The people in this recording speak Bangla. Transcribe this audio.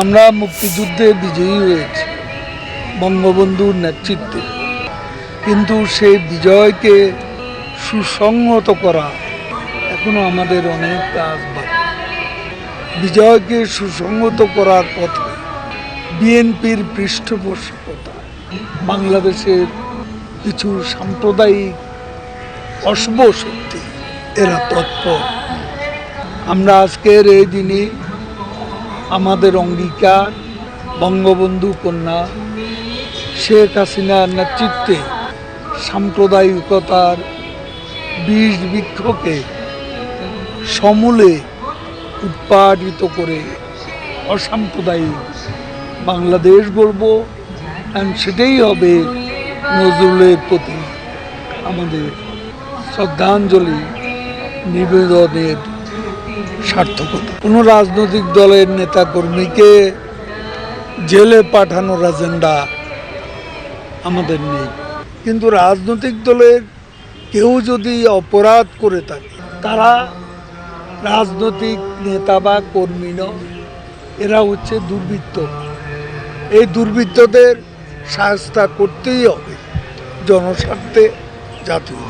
আমরা মুক্তিযুদ্ধে বিজয়ী হয়েছি, বঙ্গবন্ধুর নেতৃত্বে। কিন্তু সেই বিজয়কে সুসংহত করা এখনও আমাদের অনেক কাজ বাকি। বিজয়কে সুসংহত করার পথে বিএনপির পৃষ্ঠপোষকতা, বাংলাদেশের কিছু সাম্প্রদায়িক অশুভ শক্তি, এরা তৎপর। আমরা আজকের এই দিনে আমাদের অঙ্গীকার, বঙ্গবন্ধু কন্যা শেখ হাসিনার নেতৃত্বে সাম্প্রদায়িকতার বীজ বৃক্ষকে সমূলে উৎপাদিত করে অসাম্প্রদায়িক বাংলাদেশ গড়ব and সেটাই হবে নজরুলের প্রতি আমাদের শ্রদ্ধাঞ্জলি নিবেদনের সার্থকতা কোনো রাজনৈতিক দলের নেতাকর্মীকে জেলে পাঠানোর এজেন্ডা আমাদের নেই। কিন্তু রাজনৈতিক দলের কেউ যদি অপরাধ করে থাকে, তারা রাজনৈতিক নেতা বা কর্মী নয়, এরা হচ্ছে দুর্বৃত্ত। এই দুর্বৃত্তদের সাহস্তা করতেই হবে জনস্বার্থে জাতীয়।